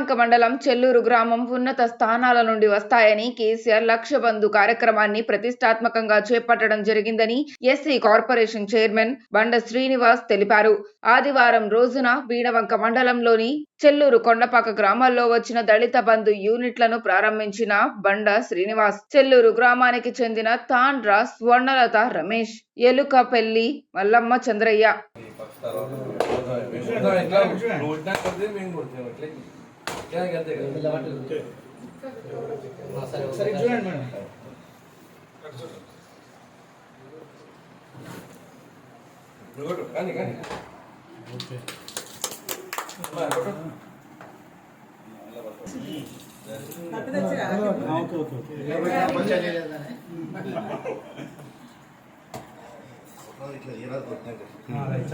వీణవంక మండలం చెల్లూరు గ్రామం ఉన్నత స్థానాల నుండి వస్తాయని కేసీఆర్ లక్ష్య బంధు కార్యక్రమాన్ని ప్రతిష్టాత్మకంగా చేపట్టడం జరిగిందని ఎస్సీ కార్పొరేషన్ చైర్మన్ బండ శ్రీనివాస్ తెలిపారు ఆదివారం రోజున వీణవంక మండలంలోని చెల్లూరు కొండపాక గ్రామాల్లో వచ్చిన దళిత బంధు యూనిట్లను ప్రారంభించిన బండ శ్రీనివాస్ చెల్లూరు గ్రామానికి చెందిన తాండ్ర స్వర్ణలత రమేష్ ఎలుకపెల్లి మల్లమ్మ చంద్రయ్య సరే చూడండి మేడం నువ్వు కొట్టు కానీ కానీ అమ్మా, కొట్టు. ఓకే ఓకే ఓకే రైట్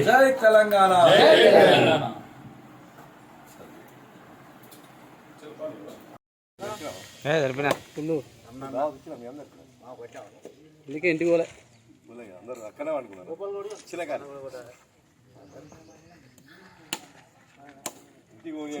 జై తెలంగాణ. సరిపోయినా అందుకే ఇంటికి పోలే అందరూ అక్కడే అనుకున్నారు చిన్న కానీ ఇంటికి పోయి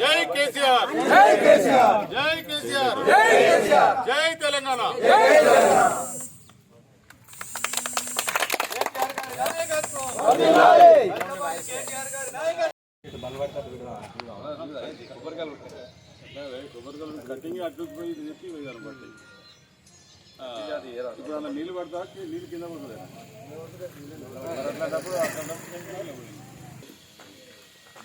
జై కేసీఆర్. జై కేసీఆర్. జై కేసీఆర్. జై కేసీఆర్. జై తెలంగాణ. కొబ్బరికాయలు కటింగ్ అడ్డు పోయి చెప్పి పోయారు బట్టి. ఇప్పుడు అలా నీళ్ళు పడతా నీళ్ళు కింద పడుతుంది?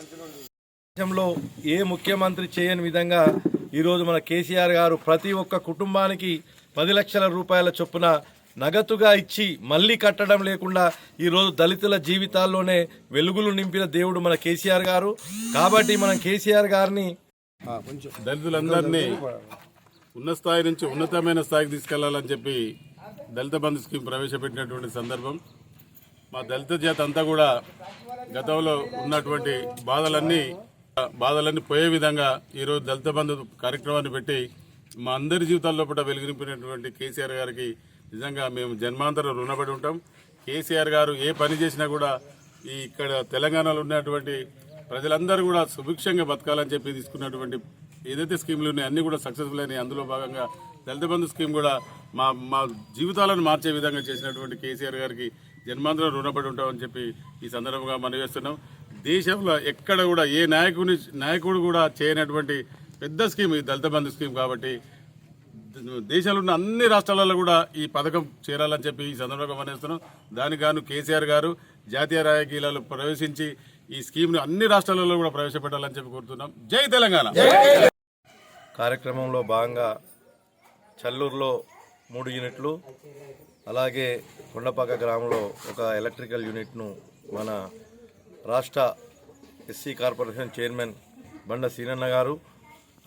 దేశంలో ఏ ముఖ్యమంత్రి చేయని విధంగా ఈరోజు మన కేసీఆర్ గారు ప్రతి ఒక్క కుటుంబానికి పది లక్షల రూపాయల చొప్పున నగదుగా ఇచ్చి మళ్ళీ కట్టడం లేకుండా ఈరోజు దళితుల జీవితాల్లోనే వెలుగులు నింపిన దేవుడు మన కేసీఆర్ గారు. కాబట్టి మనం కేసీఆర్ గారిని దళితులందరినీ ఉన్నత స్థాయి నుంచి ఉన్నతమైన స్థాయికి తీసుకెళ్ళాలని చెప్పి దళిత బంధు స్కీమ్ ప్రవేశపెట్టినటువంటి సందర్భం. మా దళిత జాతి అంతా కూడా గతంలో ఉన్నటువంటి బాధలన్నీ బాధలన్నీ పోయే విధంగా ఈరోజు దళిత బంధు కార్యక్రమాన్ని పెట్టి మా అందరి జీవితాల్లో కూడా వెలిగింపినటువంటి కేసీఆర్ గారికి నిజంగా మేము జన్మాంతరం రుణపడి ఉంటాం. కేసీఆర్ గారు ఏ పని చేసినా కూడా ఈ ఇక్కడ తెలంగాణలో ఉన్నటువంటి ప్రజలందరూ కూడా సుభిక్షంగా బతకాలని చెప్పి తీసుకున్నటువంటి ఏదైతే స్కీములు ఉన్నాయో అన్నీ కూడా సక్సెస్ఫుల్ అయినాయి. అందులో భాగంగా దళిత బంధు స్కీమ్ కూడా మా మా జీవితాలను మార్చే విధంగా చేసినటువంటి కేసీఆర్ గారికి జన్మాంతరం రుణపడి ఉంటామని చెప్పి ఈ సందర్భంగా మనం చేస్తున్నాం. దేశంలో ఎక్కడ కూడా ఏ నాయకుని నాయకుడు కూడా చేయనటువంటి పెద్ద స్కీమ్ ఈ దళిత బంధు స్కీమ్ కాబట్టి దేశంలో ఉన్న అన్ని రాష్ట్రాలలో కూడా ఈ పథకం చేరాలని చెప్పి ఈ సందర్భంగా మనేస్తున్నాం దానికి గాను కేసీఆర్ గారు జాతీయ రాజకీయాలలో ప్రవేశించి ఈ స్కీమ్ను అన్ని రాష్ట్రాలలో కూడా ప్రవేశపెట్టాలని చెప్పి కోరుతున్నాం. జై తెలంగాణ! కార్యక్రమంలో భాగంగా చల్లూరులో మూడు యూనిట్లు. అలాగే కొండపాక గ్రామంలో ఒక ఎలక్ట్రికల్ యూనిట్ను మన రాష్ట్ర ఎస్సీ కార్పొరేషన్ చైర్మన్ బండ సీనన్న గారు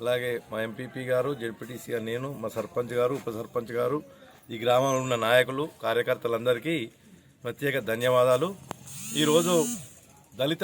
అలాగే మా ఎంపీపీ గారు జెడ్పీటీసీ నేను మా సర్పంచ్ గారు ఉప సర్పంచ్ గారు ఈ గ్రామంలో ఉన్న నాయకులు కార్యకర్తలందరికీ ప్రత్యేక ధన్యవాదాలు. ఈరోజు దళిత